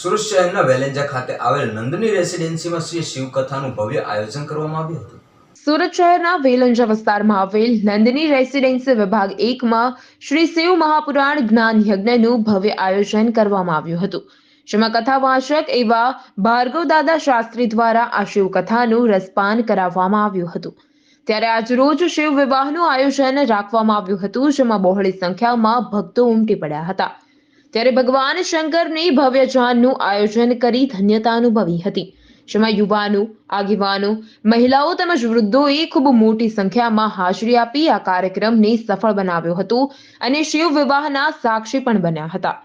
સુરત શહેરના વેલેન્જા ખાતે આવેલ નંદની રેસિડેન્સીમાં શ્રી શિવકથાનું ભવ્ય આયોજન કરવામાં આવ્યું હતું. સુરત શહેરના વેલંજા વિસ્તારમાં આવેલ નંદની રેસિડેન્સી વિભાગ એકમાં શ્રી શિવ મહાપુરાણ જ્ઞાન યજ્ઞનું ભવ્ય આયોજન કરવામાં આવ્યું હતું. જેમાં કથા વાચક એવા ભાર્ગવ દાદા શાસ્ત્રી દ્વારા આ શિવ કથાનું રસપાન કરાવવામાં આવ્યું હતું. ત્યારે આજ રોજ શિવ વિવાહનું આયોજન રાખવામાં આવ્યું હતું, જેમાં બહોળી સંખ્યામાં ભક્તો ઉમટી પડ્યા હતા. ત્યારે ભગવાન શંકરની ભવ્ય જાનનું આયોજન કરી ધન્યતા અનુભવી હતી. જેમાં યુવાનો, આગેવાનો, મહિલાઓ તેમજ વૃદ્ધોએ ખૂબ મોટી સંખ્યામાં હાજરી આપી આ કાર્યક્રમને સફળ બનાવ્યો હતો અને શિવ વિવાહના સાક્ષી પણ બન્યા હતા.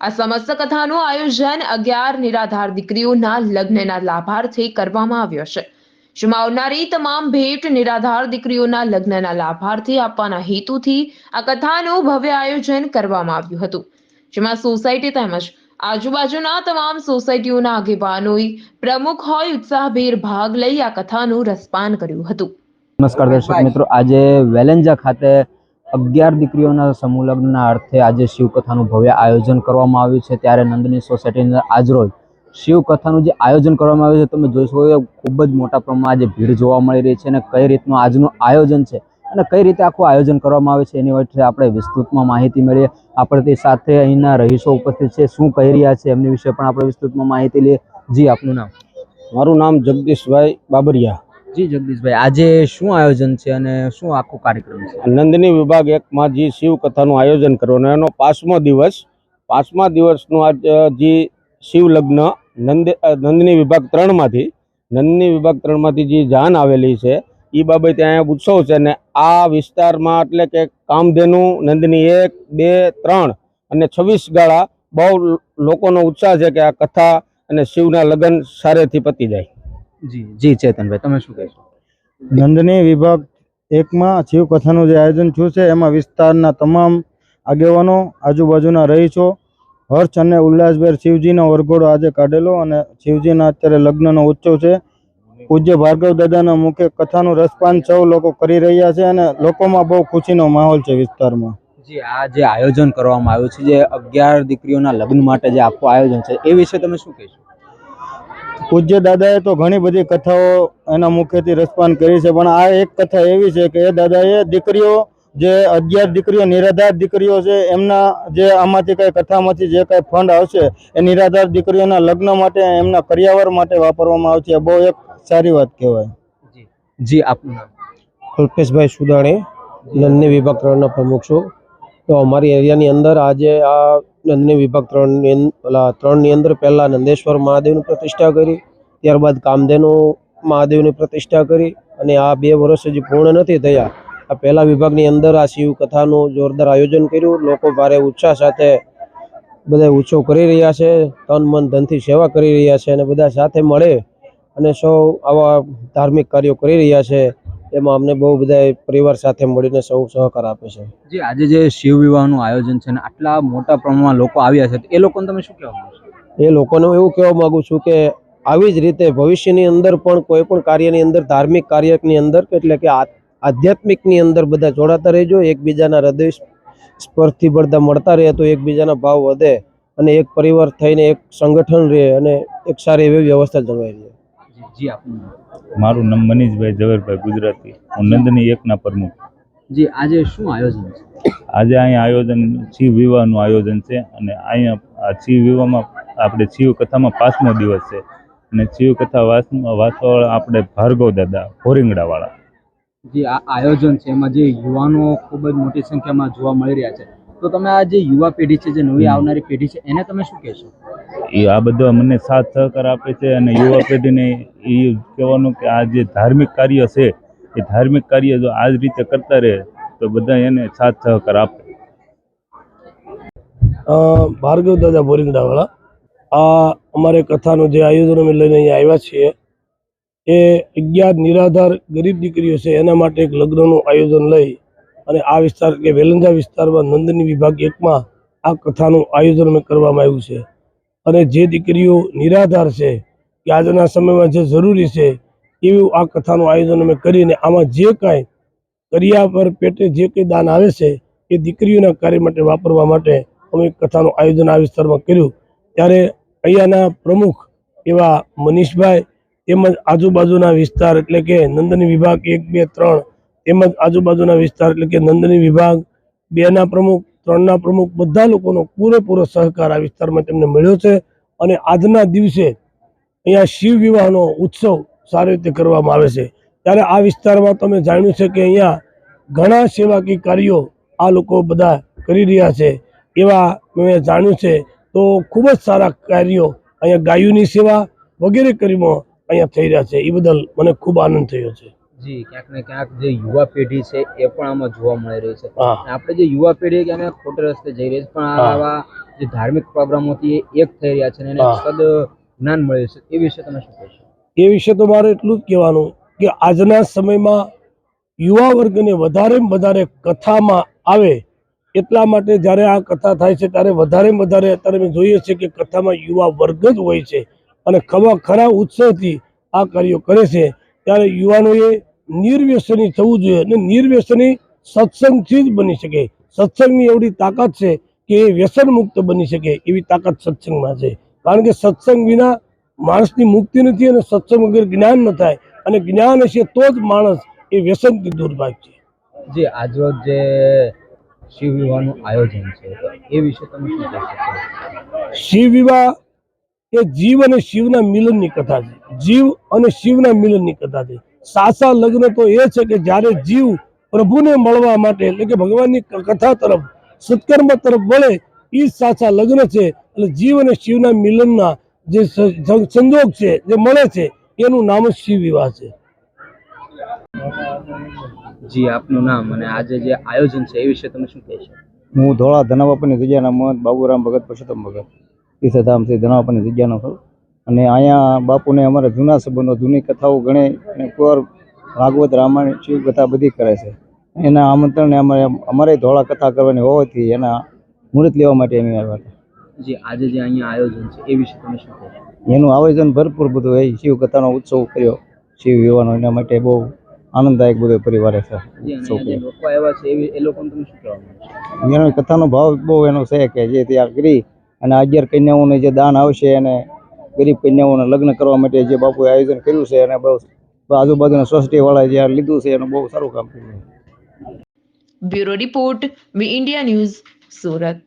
આ સમસ્ત કથાનું આયોજન અગિયાર નિરાધાર દીકરીઓના લગ્નના લાભાર્થે કરવામાં આવ્યો છે જેમાં આવનારી તમામ ભેટ નિરાધાર દીકરીઓના લગ્નના લાભાર્થે આપવાના હેતુથી આ કથાનું ભવ્ય આયોજન કરવામાં આવ્યું હતું. જેમાં સોસાયટી તેમજ આજુબાજુના તમામ સોસાયટીઓના આગેવાનોએ પ્રમુખ હોય ઉત્સાહભેર ભાગ લઈ આ કથાનું રસપાન કર્યું હતું. નમસ્કાર દર્શક મિત્રો આજે વેલેન્જા ખાતે અગિયાર દીકરીઓના સમૂહલગ્નના અર્થે આજે શિવકથાનું ભવ્ય આયોજન કરવામાં આવ્યું છે. ત્યારે નંદની સોસાયટીના આજરોજ શિવકથાનું જે આયોજન કરવામાં આવ્યું છે તમે જોઈ શકો ખૂબ જ મોટા પ્રમાણમાં આજે ભીડ જોવા મળી રહી છે અને કઈ રીતનું આજનું આયોજન છે અને કઈ રીતે આખું આયોજન કરવામાં આવે છે એની વચ્ચે આપણે વિસ્તૃતમાં માહિતી મળીએ આપણે સાથે અહીંના રહીશો ઉપસ્થિત છે શું કહી રહ્યા છે એમની વિશે પણ આપણે વિસ્તૃતમાં માહિતી લઈએ. જી આપનું નામ? મારું નામ જગદીશભાઈ બાબરિયા. જી જગદીશભાઈ આજે શું આયોજન છે અને શું આખો કાર્યક્રમ છે? નંદની વિભાગ એકમાં જે શિવકથાનું આયોજન આયોજન કરવાનું એનો પાંચમો દિવસ પાંચમા દિવસનું આજ જે શિવલગ્ન નંદ નંદની વિભાગ ત્રણમાંથી નંદની વિભાગ ત્રણમાંથી જે જાન આવેલી છે. એ બાબતે અહીંયા ઉત્સવ છે ને આ વિસ્તારમાં એટલે કે કામધેનુ નંદની એક બે ત્રણ અને છવ્વીસ ગાળા બહુ લોકોનો ઉત્સાહ છે કે આ કથા અને શિવના લગ્ન સારેથી પતી જાય. જી જી ચેતનભાઈ તમે શું કહેશો? નંદની વિભાગ એકમાં શિવકથાનું જે આયોજન થયું છે એમાં વિસ્તારના તમામ આગેવાનો આજુબાજુના રહીશો હર્ષ અને ઉલ્લાસભેર શિવજીનો વરઘોડો આજે કાઢેલો અને શિવજીના અત્યારે લગ્નનો ઉત્સવ છે. પૂજ્ય ભાર્ગવ દાદાના મુખ્ય કથાનું રસપાન સૌ લોકો કરી રહ્યા છે અને લોકોમાં બહુ ખુશીનો માહોલ છે વિસ્તારમાં. જી આ જે આયોજન કરવામાં આવ્યું છે જે અગિયાર દીકરીઓના લગ્ન માટે જે આખું આયોજન છે એ વિશે તમે શું કહેશો? પૂજ્ય દાદાએ તો ઘણી બધી કથાઓ એના મુખેથી રસપાન કરી છે પણ આ એક કથા એવી છે કે એ દાદાએ દીકરીઓ જે અગિયાર દીકરીઓ નિરાધાર દીકરીઓ છે એમના જે આમાંથી કઈ કથામાંથી જે કઈ ફંડ આવશે એ નિરાધાર દીકરીઓના લગ્ન માટે એમના કરિયાવર માટે વાપરવામાં આવશે. બહુ એક સારી વાત કહેવાય. જી. જી આપનું નામ? કલ્પેશભાઈ સુદાણી નંદની વિભાગ ત્રણના પ્રમુખ છું. તો અમારી એરિયાની અંદર આજે આ નંદની વિભાગ ત્રણની પેલા ત્રણની અંદર પહેલાં નંદેશ્વર મહાદેવની પ્રતિષ્ઠા કરી ત્યારબાદ કામધેનુ મહાદેવની પ્રતિષ્ઠા કરી અને આ બે વર્ષ હજી પૂર્ણ નથી થયા. આ પહેલા વિભાગની અંદર આ શિવ કથાનું જોરદાર આયોજન કર્યું. લોકો ભારે ઉત્સાહ સાથે બધા ઉત્સવ કરી રહ્યા છે તન મન ધનથી સેવા કરી રહ્યા છે અને બધા સાથે મળે અને સૌ આવા ધાર્મિક કાર્યો કરી રહ્યા છે એમાં અમને બહુ બધા પરિવાર સાથે મળીને સૌ સહકાર આપે છે. જે આજે જે શિવ વિવાહનું આયોજન છે ને આટલા મોટા પ્રમાણમાં લોકો આવ્યા છે એ લોકોને તમે શું કહેવા માંગો એ લોકોને હું એવું કહેવા માગું છું કે આવી જ રીતે ભવિષ્યની અંદર પણ કોઈ પણ કાર્યની અંદર ધાર્મિક કાર્યની અંદર એટલે કે આધ્યાત્મિકની અંદર બધા જોડાતા રહેજો એકબીજાના હૃદય સ્પર્શથી બધા મળતા રહે તો એકબીજાના ભાવ વધે અને એક પરિવાર થઈને એક સંગઠન રહે અને એક સારી એવી વ્યવસ્થા જળવાઈ રહે. જી આપનું મારું નામ મનીષભાઈ ઝવેરભાઈ ગુજરાતી. હું નંદની એકના પ્રમુખ. જી આજે શું આયોજન છે? આજે અહીંયા આયોજન શિવ વિવાહનું આયોજન છે અને અહીંયા આ શિવ વિવાહમાં આપણે શિવ કથામાં પાંચમો દિવસ છે. અને શિવ કથા વાંચવાવાળા આપણે ભાર્ગવ દાદા ભોરિંગડાવાળા. જે આ આયોજન છે. એમાં જે યુવાનો ખૂબ જ મોટી સંખ્યામાં જોવા મળી રહ્યા છે. તો તમે આ જે યુવા પેઢી છે જે નવી આવનારી પેઢી છે એને તમે શું કહેશો? એ આ બધા મને સાથ સહકાર આપે છે અને યુવા પેઢીને એ કહેવાનું કે આ જે ધાર્મિક કાર્ય છે એ ધાર્મિક કાર્ય જો આ જ રીતે કરતા રહે તો બધા એને સાથ સહકાર આપે. અ, ભાર્ગવ દાદા બોરિંદાવાળા આ અમારે કથાનું જે આયોજન અમે લઈને અહીંયા આવ્યા છીએ એ અગિયાર નિરાધાર ગરીબ દીકરીઓ છે એના માટે એક લગ્નનું આયોજન લઈ અને આ વિસ્તાર કે વેલંજા વિસ્તારમાં નંદની વિભાગ એકમાં આ કથાનું આયોજન અમે કરવામાં આવ્યું છે. અને જે દીકરીઓ નિરાધાર છે કે આજના સમયમાં જે જરૂરી છે એવું આ કથાનું આયોજન અમે કરીને આમાં જે કાંઈ કરિયા પર પેટે જે કંઈ દાન આવે છે એ દીકરીઓના કાર્ય માટે વાપરવા માટે અમે કથાનું આયોજન આ વિસ્તારમાં કર્યું. ત્યારે અહીંયાના પ્રમુખ એવા મનીષભાઈ તેમજ આજુબાજુના વિસ્તાર એટલે કે નંદની વિભાગ એક, બે, ત્રણ તેમજ આજુબાજુના વિસ્તાર એટલે કે નંદની વિભાગ, બેના પ્રમુખ, ત્રણના પ્રમુખ, બધા લોકોનો પૂરેપૂરો સહકાર આ વિસ્તારમાં તેમને મળ્યો છે અને આજના દિવસે અહીંયા શિવ વિવાહનો ઉત્સવ સારી રીતે કરવામાં આવે છે. ત્યારે આ વિસ્તારમાં તમે જાણ્યું છે કે અહીંયા ઘણા સેવાકીય કાર્યો આ લોકો બધા કરી રહ્યા છે. એવા મેં જાણ્યું છે તો ખૂબ જ સારા કાર્યો અહીંયા ગાયોની સેવા વગેરે કરીમાં અહીંયા થઈ રહ્યા છે. એ બદલ મને ખૂબ આનંદ થયો છે. જી ક્યાંક ને ક્યાંક જે યુવા પેઢી છે એ પણ આમાં જોવા મળી રહી છે. આપણે જે યુવા પેઢી કે અમે ખોટે રસ્તે જઈ રહી છે પણ આવા જે ધાર્મિક પ્રોગ્રામોથી એક થઈ રહ્યા છે એને સદ જ્ઞાન મળ્યું છે. એ વિશે તમે શું કહેશો? એ વિશે તો મારે એટલું જ કહેવાનું કે આજના સમયમાં યુવા વર્ગને વધારે વધારે કથામાં આવે એટલા માટે જ્યારે આ કથા થાય છે ત્યારે વધારે વધારે અત્યારે અમે જોઈએ છીએ કે કથામાં યુવા વર્ગ જ હોય છે અને ખવા ખરા ઉત્સવથી આ કાર્યો કરે છે. ત્યારે યુવાનોએ નિર્વ્યસની થવું જોઈએ અને નિર્વ્યસની સત્સંગથી જ બની શકે. સત્સંગની એવડી તાકાત છે કે એ વ્યસન મુક્ત બની શકે એવી તાકાત સત્સંગમાં છે. કારણ કે સત્સંગ વિના માણસની મુક્તિ નથી અને સત્સંગ વગર જ્ઞાન ન થાય. અને જ્ઞાન હશે તો જ માણસ એ વ્યસનથી દૂર ભાગશે જે આજરોજ જે શિવ વિવાહનું આયોજન છે એ વિશે તમે શું શિવ વિવાહ એ જીવ અને શિવના મિલનની કથા છે. જીવ અને શિવના મિલનની કથા છે. સાચા લગ્ન તો એ છે કે જ્યારે જીવ પ્રભુને મળવા માટે એટલે કે ભગવાનની કથા તરફ સત્કર્મ તરફ વળે એ જ સાચા લગ્ન છે. એટલે જીવ અને શિવના મિલનના જે સંજોગ છે જે મળે છે એનું નામ જ શિવ વિવાહ છે. જી આપનું નામ અને આજે જે આયોજન છે એ વિશે તમે શું કહેશો હું ધોળા ધનાબાપાની જગ્યાના મહંત બાબુરામ ભગત પુરુષોત્તમ ભગત તીર્થધામથી ધનાબાપાની જગ્યાનો છું. અને અહીંયા બાપુને અમારા જૂના સંબંધો જૂની કથાઓ ગણે અને કુંવર ભાગવત રામાયણ શિવ કથા બધી કરે છે. એના આમંત્રણને અમારે અમારે ધોળા કથા કરવાની હોવાથી એના મુહૂર્ત લેવા માટે અમે આવ્યા હતા જે આજે જે અહીંયા આયોજન છે એ વિશે તમે શું કહો એનું આયોજન ભરપૂર બધું હોય. શિવ કથાનો ઉત્સવ કર્યો. શિવ યુવાનો એના માટે બહુ આનંદદાયક બધો પરિવારે છે. એ એ એનો કથાનો ભાવ બહુ એનો છે કે જે ત્યાં કરી અને અગિયાર કન્યાઓને જે દાન આવશે અને ગરીબ કન્યાઓના લગ્ન કરવા માટે જે બાપુએ આયોજન કર્યું છે અને બહુ આજુબાજુના સોસાયટી વાળાએ જે લીધું છે, એનું બહુ સારું કામ કર્યું bureau report, V India news, Surat.